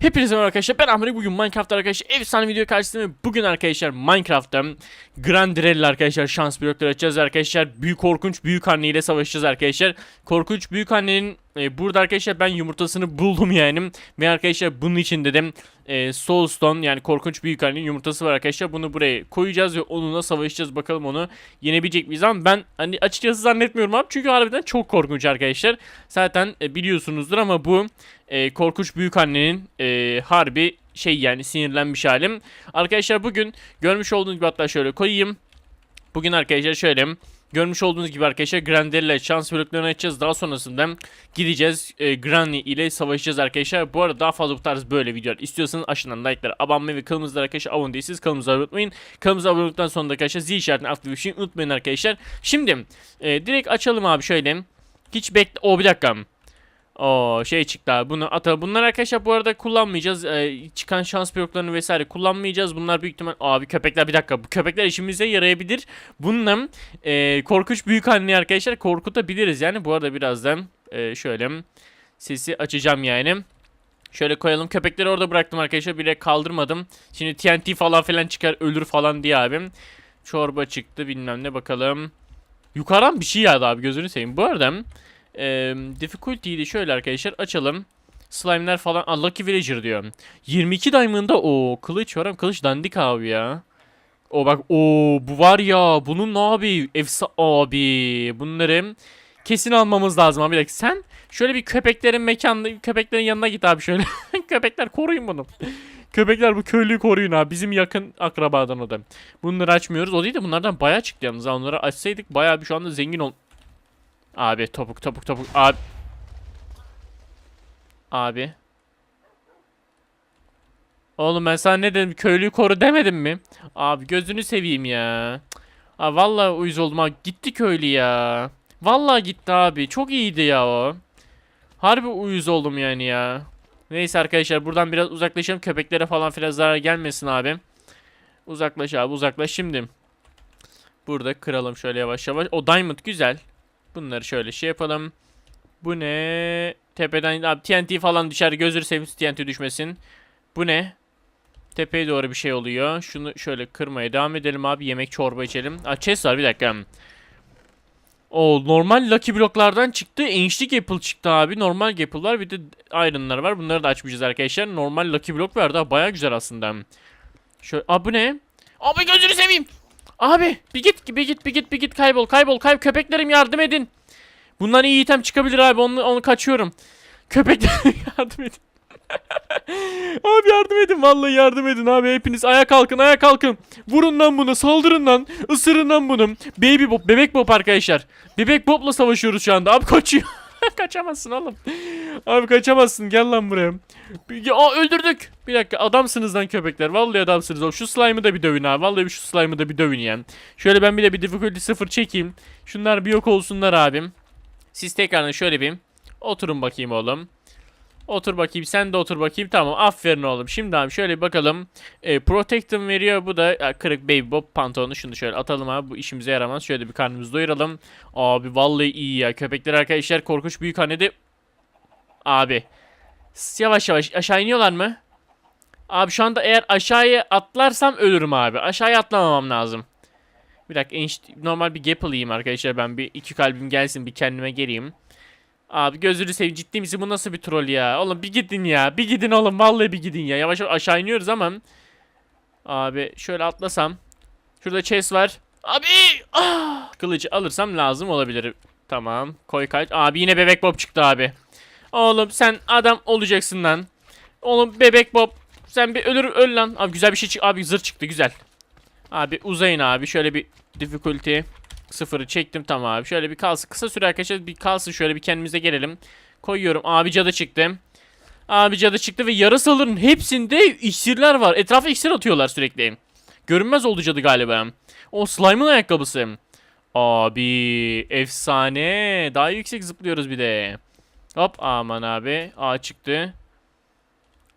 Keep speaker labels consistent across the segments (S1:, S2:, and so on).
S1: Hepinize merhaba arkadaşlar ben Ahmet bugün Minecraft arkadaşlar efsane video karşısında bugün arkadaşlar Minecraft'ta Grandirelli arkadaşlar şans blokları açacağız. Arkadaşlar büyük korkunç büyük anne ile savaşacağız arkadaşlar. Korkunç büyük annenin e, burada arkadaşlar ben yumurtasını buldum yani. Ve arkadaşlar bunun için dedim e, Soulstone yani korkunç büyük annenin yumurtası var arkadaşlar. Bunu buraya koyacağız ve onunla savaşacağız. Bakalım onu yenebilecek miyiz? Ama ben hani açıkçası zannetmiyorum abi. Çünkü harbiden çok korkunç arkadaşlar. Zaten e, biliyorsunuzdur ama bu e, korkunç büyük annenin e, harbi şey yani sinirlenmiş halim. Arkadaşlar bugün görmüş olduğunuz gibi hatta şöyle koyayım. Bugün arkadaşlar şöyle görmüş olduğunuz gibi arkadaşlar Granny ile şans bloklarını açacağız. Daha sonrasında gideceğiz e, Granny ile savaşacağız arkadaşlar. Bu arada daha fazla bu tarz böyle videolar istiyorsanız aşağıdan like'ları abone ve kanalımızda arkadaşlar abone değilseniz kanalımıza abone olmayın. Kanalımıza abone olduktan sonra da arkadaşlar zil işaretini aktiflemeyi unutmayın arkadaşlar. Şimdi e, direkt açalım abi şöyle. Hiç bekle... O bir dakika. O şey çıktı abi bunu ata. Bunlar arkadaşlar bu arada kullanmayacağız. Ee, çıkan şans bloklarını vesaire kullanmayacağız. Bunlar büyük ihtimal abi köpekler bir dakika. Bu köpekler işimize yarayabilir. Bununla e, korkunç büyük anne arkadaşlar korkutabiliriz. Yani bu arada birazdan e, şöyle sesi açacağım yani. Şöyle koyalım. Köpekleri orada bıraktım arkadaşlar. Bile kaldırmadım. Şimdi TNT falan filan çıkar ölür falan diye abim. Çorba çıktı bilmem ne bakalım. Yukarıdan bir şey yağdı abi gözünü seveyim. Bu arada e, difficulty'yi de şöyle arkadaşlar açalım. Slime'ler falan. Aa, Lucky Villager diyor. 22 diamond'da o kılıç var kılıç dandik abi ya. O bak o bu var ya bunun ne abi efsa abi bunları kesin almamız lazım abi. Dakika sen şöyle bir köpeklerin mekanında köpeklerin yanına git abi şöyle. Köpekler koruyun bunu. Köpekler bu köylüyü koruyun abi. Bizim yakın akrabadan o da. Bunları açmıyoruz. O değil de bunlardan bayağı çıktı yalnız. Onları açsaydık bayağı bir şu anda zengin ol... Abi topuk topuk topuk. Abi. Abi. Oğlum ben sana ne dedim? Köylüyü koru demedim mi? Abi gözünü seveyim ya. Aa vallahi uyuz oldum ha. Gitti köylü ya. Vallahi gitti abi. Çok iyiydi ya o. Harbi uyuz oldum yani ya. Neyse arkadaşlar buradan biraz uzaklaşalım. Köpeklere falan filan zarar gelmesin abi. Uzaklaş abi uzaklaş şimdi. Burada kıralım şöyle yavaş yavaş. O diamond güzel. Bunları şöyle şey yapalım. Bu ne? Tepeden abi TNT falan düşer. Gözür seveyim TNT düşmesin. Bu ne? Tepeye doğru bir şey oluyor. Şunu şöyle kırmaya devam edelim abi. Yemek çorba içelim. Aa chest var bir dakika. O normal Lucky bloklardan çıktı. Ancient Apple çıktı abi. Normal Apple. Bir de Iron'lar var. Bunları da açmayacağız arkadaşlar. Normal Lucky blok verdi. Baya güzel aslında. Şöyle, aa bu ne? Abi gözünü seveyim. Abi bir git bir git bir git bir git kaybol kaybol kayb köpeklerim yardım edin. Bundan iyi item çıkabilir abi onu, onu kaçıyorum. Köpeklerim yardım edin. abi yardım edin vallahi yardım edin abi hepiniz ayağa kalkın ayağa kalkın. Vurun lan bunu saldırın lan ısırın lan bunu. Baby Bob bebek Bob arkadaşlar. Bebek Bob'la savaşıyoruz şu anda abi kaçıyor. Kaçamazsın oğlum. Abi kaçamazsın gel lan buraya. Bir- Aa öldürdük. Bir dakika adamsınız lan köpekler. Vallahi adamsınız. oğlum. Şu slime'ı da bir dövün abi. Vallahi bir şu slime'ı da bir dövün yani. Şöyle ben bir de bir difficulty sıfır çekeyim. Şunlar bir yok olsunlar abim. Siz tekrardan şöyle bir oturun bakayım oğlum. Otur bakayım sen de otur bakayım. Tamam aferin oğlum. Şimdi abi şöyle bakalım. E, Protectum veriyor bu da e, kırık baby bob pantolonu. Şunu şöyle atalım abi bu işimize yaramaz. Şöyle bir karnımızı doyuralım. Abi vallahi iyi ya. Köpekler arkadaşlar korkunç büyük hanede. Abi yavaş yavaş aşağı iniyorlar mı? Abi şu anda eğer aşağıya atlarsam ölürüm abi. Aşağıya atlamamam lazım. Bir dakika normal bir gap alayım arkadaşlar. Ben bir iki kalbim gelsin bir kendime geleyim Abi gözünü seveyim ciddi misin bu nasıl bir troll ya? Oğlum bir gidin ya. Bir gidin oğlum vallahi bir gidin ya. Yavaş yavaş aşağı iniyoruz ama. Abi şöyle atlasam. Şurada chest var. Abi! Ah! Kılıcı alırsam lazım olabilir. Tamam. Koy kaç. Abi yine bebek bob çıktı abi. Oğlum sen adam olacaksın lan. Oğlum bebek bob. Sen bir ölür öl lan. Abi güzel bir şey çıktı. Abi zırh çıktı güzel. Abi uzayın abi. Şöyle bir difficulty. Sıfırı çektim tamam abi. Şöyle bir kalsın. Kısa süre arkadaşlar bir kalsın. Şöyle bir kendimize gelelim. Koyuyorum. Abi cadı çıktı. Abi cadı çıktı ve yarasaların hepsinde iksirler var. Etrafa iksir atıyorlar sürekli. Görünmez oldu cadı galiba. O slime'ın ayakkabısı. Abi efsane. Daha yüksek zıplıyoruz bir de. Hop aman abi. A çıktı.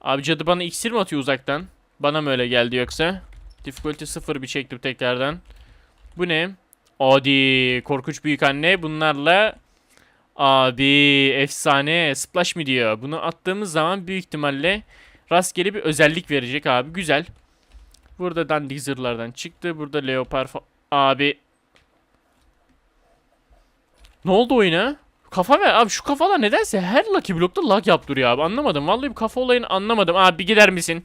S1: Abi cadı bana iksir mi atıyor uzaktan? Bana mı öyle geldi yoksa? Difficulty sıfır bir çektim tekrardan. Bu ne? Adi korkunç büyük anne bunlarla abi efsane splash mı diyor. Bunu attığımız zaman büyük ihtimalle rastgele bir özellik verecek abi. Güzel. Burada dandik zırhlardan çıktı. Burada leopar Abi. Ne oldu oyuna? Kafa ver. Abi şu kafalar nedense her Lucky Block'ta lag yaptırıyor abi. Anlamadım. Vallahi bu kafa olayını anlamadım. Abi bir gider misin?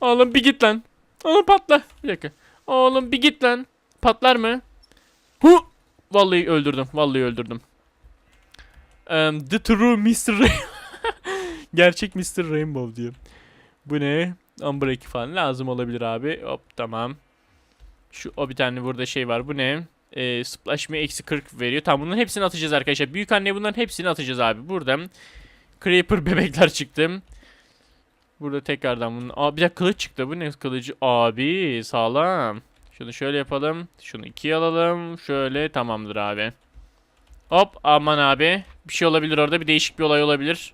S1: Oğlum bir git lan. Oğlum patla. Bir dakika. Oğlum bir git lan. Patlar mı? Hu! Vallahi öldürdüm. Vallahi öldürdüm. Um, the true Mr. Gerçek Mr. Rainbow diyor. Bu ne? Unbreak falan lazım olabilir abi. Hop tamam. Şu o bir tane burada şey var. Bu ne? Ee, splash me eksi 40 veriyor. Tamam bunların hepsini atacağız arkadaşlar. Büyük anne bunların hepsini atacağız abi. Burada Creeper bebekler çıktı. Burada tekrardan bunun. Aa bir de kılıç çıktı. Bu ne kılıcı? Abi sağlam. Şunu şöyle yapalım. Şunu ikiye alalım. Şöyle tamamdır abi. Hop aman abi. Bir şey olabilir orada. Bir değişik bir olay olabilir.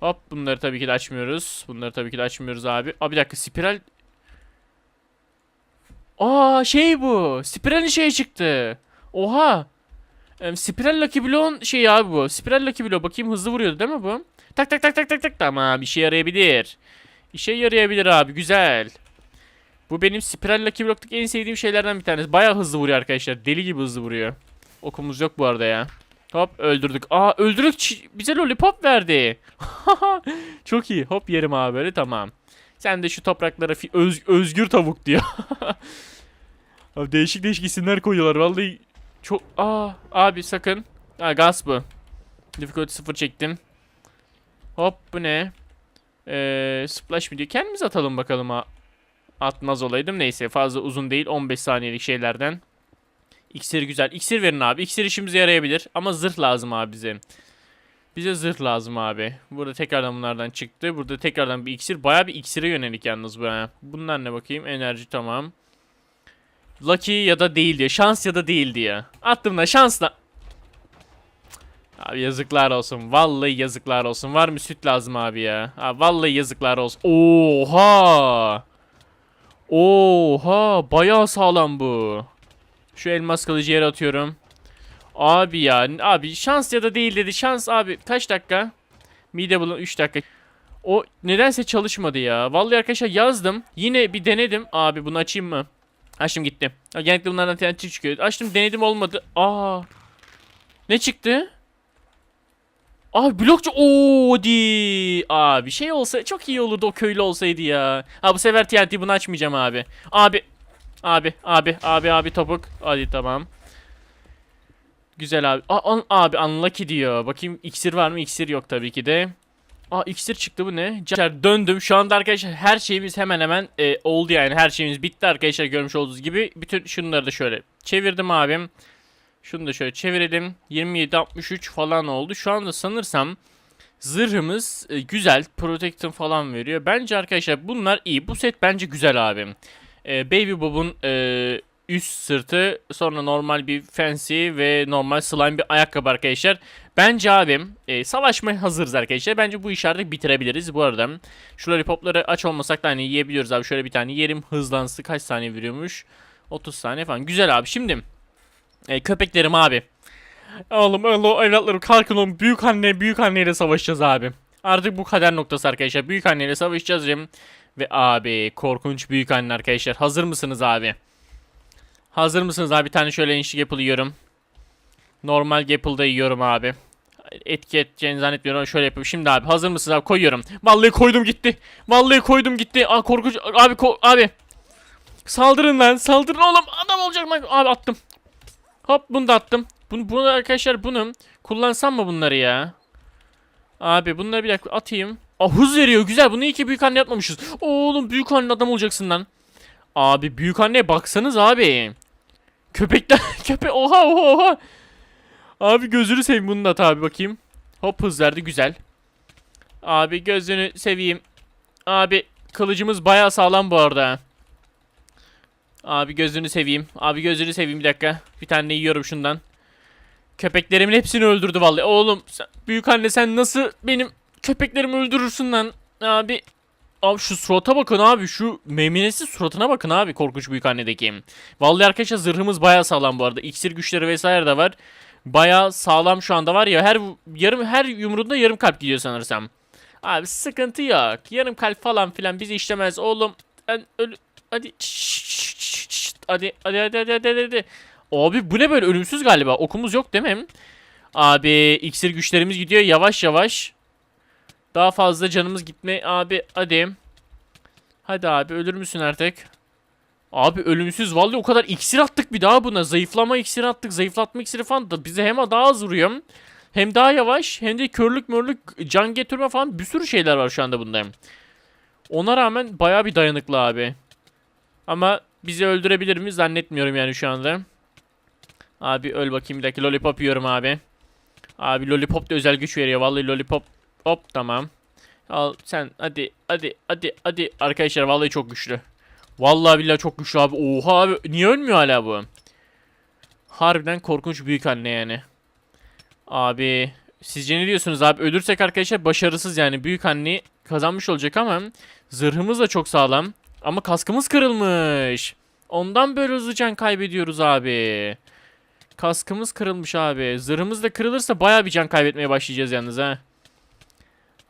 S1: Hop bunları tabii ki de açmıyoruz. Bunları tabii ki de açmıyoruz abi. Aa bir dakika spiral. Aa şey bu. Spiralin şey çıktı. Oha. Spiral Lucky Block'un şeyi abi bu. Spiral Lucky Block. Bakayım hızlı vuruyordu değil mi bu? Tak tak tak tak tak tak. Tamam işe yarayabilir. İşe yarayabilir abi. Güzel. Bu benim Spiral Lucky Block'taki en sevdiğim şeylerden bir tanesi. Bayağı hızlı vuruyor arkadaşlar. Deli gibi hızlı vuruyor. Okumuz yok bu arada ya. Hop öldürdük. Aa öldürdük. Bize lollipop verdi. Çok iyi. Hop yerim abi böyle tamam. Sen de şu topraklara öz- özgür tavuk diyor. abi değişik değişik isimler koyuyorlar. Vallahi çok... Aa abi sakın. Ha gaz bu. Difficulty 0 çektim. Hop bu ne? Ee, splash mi diyor. Kendimiz atalım bakalım ha. Atmaz olaydım. Neyse fazla uzun değil. 15 saniyelik şeylerden. İksir güzel. İksir verin abi. İksir işimize yarayabilir. Ama zırh lazım abi bize. Bize zırh lazım abi. Burada tekrardan bunlardan çıktı. Burada tekrardan bir iksir. Baya bir iksire yönelik yalnız bu. Bunlar ne bakayım? Enerji tamam. Lucky ya da değil diyor. Şans ya da değil diyor. Attım da şansla. Abi yazıklar olsun. Vallahi yazıklar olsun. Var mı süt lazım abi ya? Abi vallahi yazıklar olsun. Oha! Oha! Bayağı sağlam bu. Şu elmas kılıcı yere atıyorum. Abi ya abi şans ya da değil dedi. Şans abi kaç dakika? Mide bulun 3 dakika. O nedense çalışmadı ya. Vallahi arkadaşlar yazdım. Yine bir denedim. Abi bunu açayım mı? Açtım gitti. Genellikle bunlardan TNT çıkıyor. Açtım denedim olmadı. Aa. Ne çıktı? Abi blokçu o di. Abi şey olsa çok iyi olurdu o köylü olsaydı ya. Ha bu sefer TNT bunu açmayacağım abi. Abi Abi, abi, abi, abi topuk. Hadi tamam. Güzel abi. Aa, an- abi unlucky diyor. Bakayım iksir var mı? İksir yok tabii ki de. Aa iksir çıktı bu ne? Arkadaşlar döndüm. Şu anda arkadaşlar her şeyimiz hemen hemen e, oldu yani. Her şeyimiz bitti arkadaşlar görmüş olduğunuz gibi. Bütün şunları da şöyle çevirdim abim. Şunu da şöyle çevirelim. 27 63 falan oldu. Şu anda sanırsam zırhımız e, güzel. Protection falan veriyor. Bence arkadaşlar bunlar iyi. Bu set bence güzel abim. Ee, Baby Bob'un e, üst sırtı sonra normal bir fancy ve normal slime bir ayakkabı arkadaşlar. Bence abim e, savaşmaya hazırız arkadaşlar. Bence bu işi artık bitirebiliriz bu arada. Şu lollipopları aç olmasak da hani yiyebiliyoruz abi. Şöyle bir tane yerim hızlansın. Kaç saniye veriyormuş? 30 saniye falan. Güzel abi. Şimdi e, köpeklerim abi. Oğlum oğlum evlatlarım kalkın oğlum. Büyük anne büyük anneyle savaşacağız abi. Artık bu kader noktası arkadaşlar. Büyük anneyle savaşacağız. Cem. Ve abi korkunç büyük anne arkadaşlar. Hazır mısınız abi? Hazır mısınız abi? Bir tane şöyle enişlik apple yiyorum. Normal apple da yiyorum abi. Etki edeceğini zannetmiyorum şöyle yapayım. Şimdi abi hazır mısınız abi? Koyuyorum. Vallahi koydum gitti. Vallahi koydum gitti. Aa korkunç. Abi ko abi. Saldırın lan. Saldırın oğlum. Adam olacak lan. Abi attım. Hop bunu da attım. Bunu, bunu arkadaşlar bunu kullansam mı bunları ya? Abi bunları bir dakika atayım. Aa hız veriyor güzel. Bunu iyi ki büyük anne yapmamışız. Oğlum büyük anne adam olacaksın lan. Abi büyük anne baksanız abi. Köpekler köpek oha oha oha. Abi gözünü seveyim bunu da at abi bakayım. Hop hız verdi güzel. Abi gözünü seveyim. Abi kılıcımız bayağı sağlam bu arada. Abi gözünü seveyim. Abi gözünü seveyim bir dakika. Bir tane yiyorum şundan. Köpeklerimin hepsini öldürdü vallahi. Oğlum sen, büyük anne sen nasıl benim köpeklerimi öldürürsün lan? Abi Abi şu surata bakın abi. Şu meymenesiz suratına bakın abi. Korkunç büyük annedeki. Vallahi arkadaşlar zırhımız bayağı sağlam bu arada. İksir güçleri vesaire de var. Bayağı sağlam şu anda var ya. Her yarım her yumruğunda yarım kalp gidiyor sanırsam. Abi sıkıntı yok. Yarım kalp falan filan bizi işlemez oğlum. Ben ölü... Hadi. Şşşt. Hadi hadi hadi hadi hadi hadi. Abi bu ne böyle ölümsüz galiba. Okumuz yok değil mi? Abi iksir güçlerimiz gidiyor yavaş yavaş. Daha fazla canımız gitme abi hadi. Hadi abi ölür müsün artık? Abi ölümsüz vallahi o kadar iksir attık bir daha buna. Zayıflama iksiri attık. Zayıflatma iksiri falan da bize hem daha az vuruyor. Hem daha yavaş hem de körlük mörlük can getirme falan bir sürü şeyler var şu anda bunda. Ona rağmen baya bir dayanıklı abi. Ama bizi öldürebilir mi zannetmiyorum yani şu anda. Abi öl bakayım bir dakika lollipop yiyorum abi. Abi lollipop da özel güç veriyor vallahi lollipop. Hop tamam. Al sen hadi hadi hadi hadi arkadaşlar vallahi çok güçlü. Vallahi billahi çok güçlü abi. Oha abi niye ölmüyor hala bu? Harbiden korkunç büyük anne yani. Abi sizce ne diyorsunuz abi? Ölürsek arkadaşlar başarısız yani. Büyük anne kazanmış olacak ama zırhımız da çok sağlam. Ama kaskımız kırılmış. Ondan böyle hızlı can kaybediyoruz abi. Kaskımız kırılmış abi. Zırhımız da kırılırsa baya bir can kaybetmeye başlayacağız yalnız ha.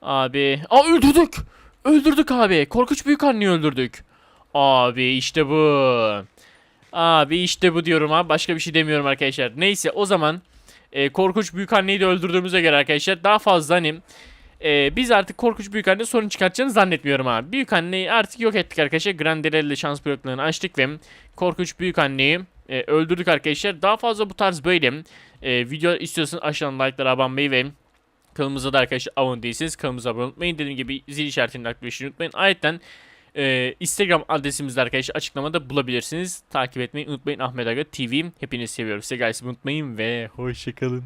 S1: Abi. Aa öldürdük. Öldürdük abi. Korkunç büyük anneyi öldürdük. Abi işte bu. Abi işte bu diyorum abi. Başka bir şey demiyorum arkadaşlar. Neyse o zaman e, korkunç büyük anneyi de öldürdüğümüze göre arkadaşlar daha fazla hani e, biz artık korkunç büyük anne sorun çıkartacağını zannetmiyorum abi. Büyük anneyi artık yok ettik arkadaşlar. Granderelli şans bloklarını açtık ve korkunç büyük anneyi e, öldürdük arkadaşlar. Daha fazla bu tarz böyle e, video istiyorsanız aşağıdan like'lara abone olmayı ve kanalımıza da arkadaşlar abone değilseniz kanalımıza abone olmayı dediğim gibi zil işaretini aktifleşmeyi unutmayın. Ayrıca ee, Instagram adresimizde arkadaşlar açıklamada bulabilirsiniz. Takip etmeyi unutmayın. Ahmet Aga TV. Hepinizi seviyorum. Size guys unutmayın ve hoşçakalın.